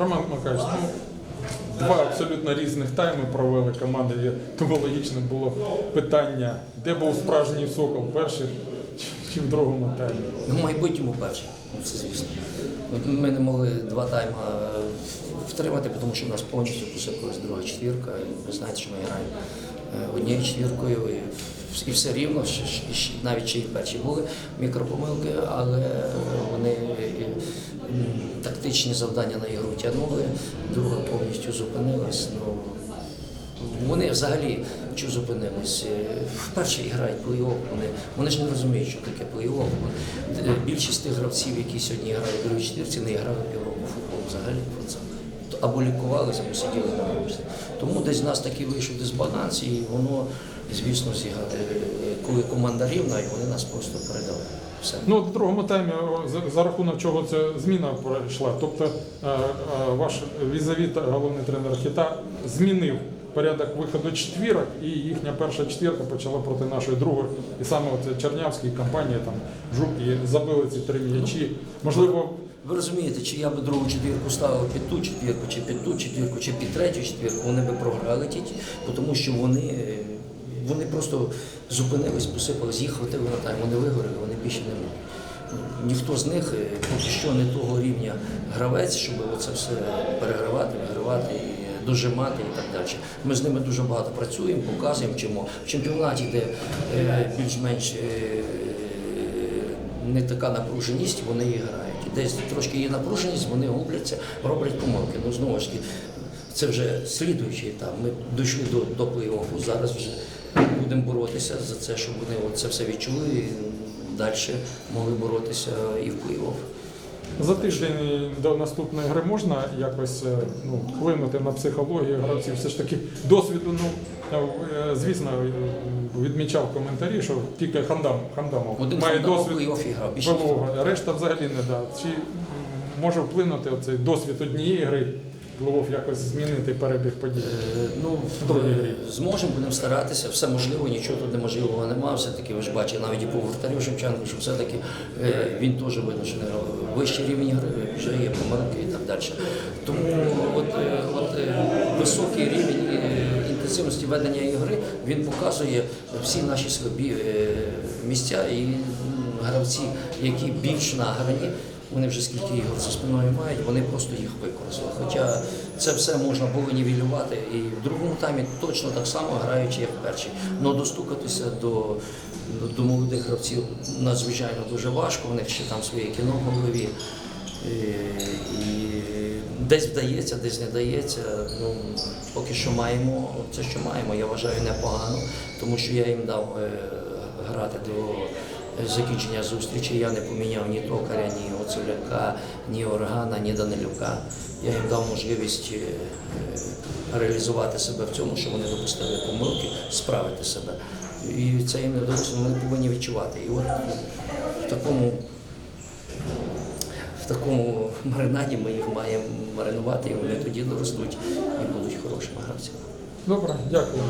Роман Макарович, ну, два абсолютно різних тайми провели команди. Тому логічним було питання, де був справжній сокол, перший чи- в другому таймі. Ну, в майбутньому перший, ну, це звісно. Ми не могли два тайма е, втримати, тому що в нас повністю посипалась друга четвірка. І ви знаєте, що ми граємо е, однією четвіркою. І, і все рівно, навіть ще й перші були мікропомилки, але е, тактичні завдання на ігру тягнули, друга повністю зупинилась. Ну, вони взагалі що зупинились? Е, Вперше грають плей-офф, вони, вони ж не розуміють, що таке плей-офф. Е, Більшість тих гравців, які сьогодні грають в другій четвірці, не грали півроку футбол взагалі про це. Або лікувалися, або сиділи на місці. Тому десь в нас такий вийшов дисбаланс, і воно, звісно, зіграти. Коли команда рівна, і вони нас просто передали. Все. Ну, в другому таймі за, рахунок чого ця зміна пройшла. Тобто е, е, ваш візаві та головний тренер хіта змінив порядок виходу четвірок, і їхня перша четвірка почала проти нашої другої. І саме от Чернявський компанія там жук і забили ці три м'ячі. Можливо, Ви розумієте, чи я би другу четвірку ставив під ту четвірку, чи під ту четвірку, чи під третю четвірку, вони би програли тільки, тому що вони, е, вони просто зупинились, посипались, їх хватило на тайм, вони вигоріли, вони більше не можуть. Ніхто з них е, поки що не того рівня гравець, щоб це все перегравати, вигравати дожимати і так далі. Ми з ними дуже багато працюємо, показуємо, вчимо. В чемпіонаті, де е, більш-менш е, не така напруженість, вони і грають. Десь трошки є напруженість, вони губляться, роблять помилки. Ну знову ж таки, це вже слідуючий етап. Ми дійшли до, до плей-оффу, зараз вже будемо боротися за це, щоб вони це все відчули і далі могли боротися і в плей-офф. За тиждень до наступної гри можна якось е, ну, вплинути на психологію гравців. Все ж таки досвіду, ну е, звісно, відмічав коментарі, що тільки Хандам Хандамов Один має досвід. решта взагалі не да. Чи може вплинути оцей досвід однієї гри, Львов якось змінити перебіг подій? Е, Ну, В другій грі. зможемо, будемо старатися, все можливо, нічого тут неможливого немає. Все-таки ви ж бачите, навіть і по вратарю Шевченко, що все-таки е, він теж видно, що не вищий рівень гри, вже є помилки і так далі. Тому от, е, от високий рівень інтенсивності ведення ігри він показує всі наші слабі е, місця і гравці, які більш награні. Вони вже скільки ігор за спиною мають, вони просто їх використали. Хоча це все можна було нівелювати і в другому таймі точно так само граючи, як першій. Но достукатися до, до, до молодих гравців надзвичайно дуже важко, у них ще там своє кіно в голові. І, і десь вдається, десь не вдається. Ну, поки що маємо це, що маємо, я вважаю непогано, тому що я їм дав е, грати до закінчення зустрічі. Я не поміняв ні токаря, ні Оцеляка, ні Органа, ні Данилюка. Я їм дав можливість е, е, реалізувати себе в цьому, що вони допустили помилки, справити себе. І це їм не вдалося, вони повинні відчувати. І от в такому такому маринаді ми їх маємо маринувати, і вони тоді доростуть і будуть хорошими гравцями. Добре, дякую.